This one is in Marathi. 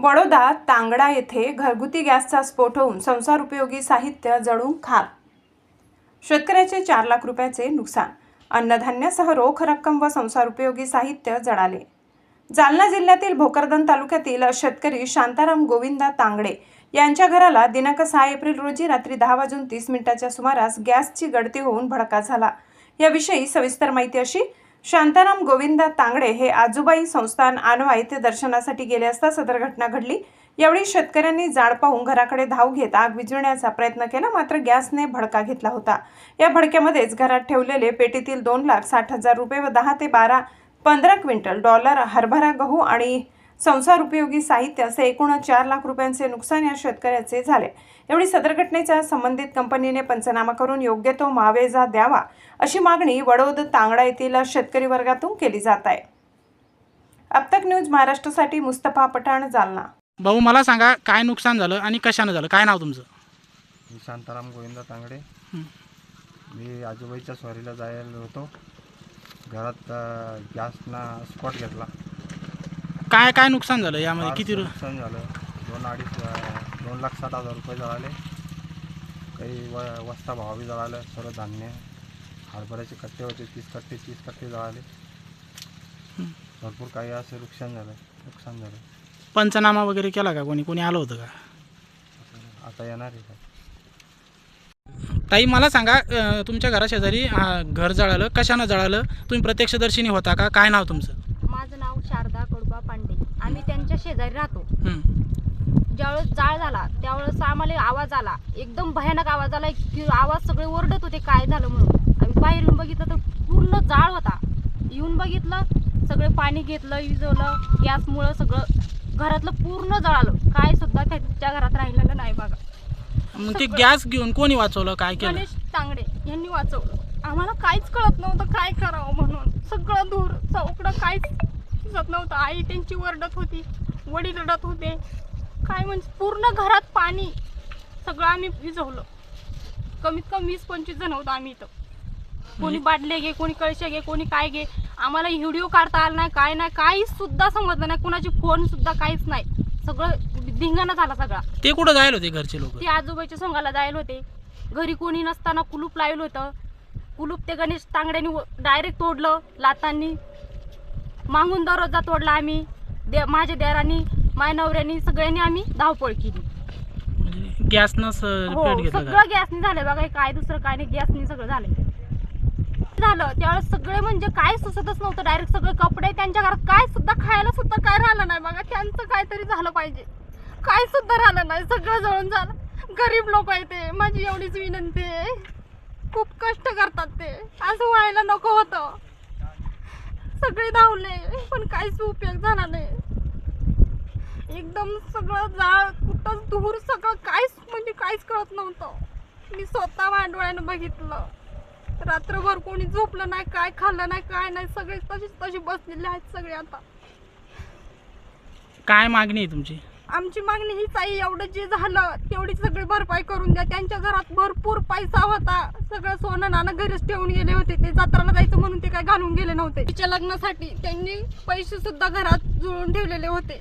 बडोदा तांगडा येथे घरगुती गॅसचा स्फोट होऊन संसार उपयोगी साहित्य जळून खाक. शेतकऱ्याचे चार लाख रुपयाचे नुकसान. अन्नधान्यासह रोख रक्कम व संसार उपयोगी साहित्य जळाले. जालना जिल्ह्यातील भोकरदन तालुक्यातील शेतकरी शांताराम गोविंदा तांगडे यांच्या घराला दिनांक सहा एप्रिल रोजी रात्री दहा वाजून तीस मिनिटाच्या सुमारास गॅसची गळती होऊन भडका झाला. याविषयी सविस्तर माहिती अशी शांताराम गोविंदा तांगडे हे आजूबाई संस्थान आणवा येथे दर्शनासाठी गेले असता सदर घटना घडली. यावेळी शेतकऱ्यांनी जाड पाहून घराकडे धाव घेत आग विझविण्याचा प्रयत्न केला मात्र गॅसने भडका घेतला होता. या भडक्यामध्येच घरात ठेवलेले पेटीतील दोन लाख साठ हजार रुपये व दहा ते बारा पंधरा क्विंटल डॉलर हरभरा गहू आणि संसार उपयोगी साहित्य असे एकूण चार लाख रुपयांचे नुकसान या शेतकऱ्याचे झाले. एवढी सदर घटनेचा संबंधित कंपनीने पंचनामा करून योग्य तो मावेजा द्यावा अशी मागणी वडोद तांगडा येथील शेतकरी वर्गातून केली जात आहे. अबतक न्यूज महाराष्ट्रासाठी मुस्तफा पठाण जालना. भाऊ मला सांगा काय नुकसान झालं आणि कशानं झालं? काय नाव तुमचं? मी शांताराम गोविंद तांगडे. हं. मी आजोबाईच्या स्वारीला जायला होतो. घरात गॅसना स्पॉट घेतला. काय काय नुकसान झालं यामध्ये? किती रु- नुकसान झालं. दोन अडीच अ, दोन लाख साठ हजार रुपये जळाले. काही व वस्ता भावाबी जळालं सर्व धान्य हरभऱ्याचे कट्टे होते तीस कट्टे तीस कट्टे जळाले. हं. भरपूर काही असं नुकसान झालं नुकसान झालं. पंचनामा वगैरे केला का कोणी? कोणी आलं होतं का? आता येणार आहे काय? ताई मला सांगा अं, तुमच्या घराशेजारी हा, घर जळालं कशानं जळालं? तुम्ही प्रत्यक्षदर्शिनी होता का? काय नाव तुमचं माझं नाव शारदा कडबा पांडे आम्ही त्यांच्या शेजारी राहतो. ज्यावेळेस जाळ झाला त्यावेळेस आम्हाला आवाज आला. एकदम भयानक आवाज आला की आवाज सगळे ओरडत होते काय झालं म्हणून. आम्ही बाहेर येऊन बघितलं तर पूर्ण जाळ होता. येऊन बघितलं सगळे पाणी घेतलं विजवलं गॅसमुळं सगळं. घरातलं पूर्ण जळालं काय सुद्धा त्यांच्या घरात राहिलेलं नाही बघा. मग ते गॅस घेऊन कोणी वाचवलं काय केलं? गणेश तांगडे यांनी वाचवलं. आम्हाला काहीच कळत नव्हतं काय करावं म्हणून. सगळं दूर चौकडं काहीच दिसत नव्हतं. आई त्यांची वरडत होती वडील रडत होते. काय म्हणजे पूर्ण घरात पाणी. सगळं आम्ही विझवलं. कमीत कमी वीस पंचवीस जण होतो आम्ही इथं. कोणी बाटले घे कोणी कळशे घे कोणी काय घे. आम्हाला व्हिडिओ काढता आला नाही काय नाही काहीच सुद्धा समजलं नाही. कोणाची फोन सुद्धा काहीच नाही. सगळं धिंगाणा झाला सगळा. ते कुठं जायला होते घरचे लोक? ते आजोबाच्या सोंगाला जायला होते. घरी कोणी नसताना कुलूप लावलं होतं. कुलूप ते गणेश तांगड्यानी डायरेक्ट तोडलं लातांनी. मागून दरवाजा तोडला आम्ही. दे माझ्या देरानी माझ्या नवऱ्यानी सगळ्यांनी आम्ही धावपळ केली. म्हणजे गॅसनं स- हो सगळं गॅसनी झालं बघा हे काय दुसरं काय नाही गॅसनी सगळं झालंय झालं त्यावेळेस सगळे म्हणजे काय सुचतच नव्हतं डायरेक्ट सगळे कपडे त्यांच्या घरात काय सुद्धा खायला सुद्धा काय राहिलं नाही बघा त्यांचं काहीतरी झालं पाहिजे. काय सुद्धा राहिलं नाही सगळं जळून झालं. गरीब लोक आहे ते माझी एवढीच विनंती आहे. खूप कष्ट करतात ते असं व्हायला नको होतं. सगळे धावले पण काहीच उपयोग झाला नाही. एकदम सगळं जाळ कुठं धूर सगळं काहीच म्हणजे काहीच कळत नव्हतं. मी स्वतः भांडवळ्यानं बघितलं. रात्रभर कोणी झोपलं नाही काय खाल्लं नाही काय नाही सगळे तशीच तशी बसलेले आहेत सगळे आता. काय मागणी आहे तुमची? आमची मागणी हीच आहे एवढं जे झालं तेवढी सगळी भरपाई करून द्या. त्यांच्या घरात भरपूर पैसा होता. सगळं सोनं नाना घरीच ठेवून गेले होते. ते जत्राला जायचं म्हणून ते काय घालून गेले नव्हते. तिच्या लग्नासाठी त्यांनी पैसे सुद्धा घरात जुळून ठेवलेले होते.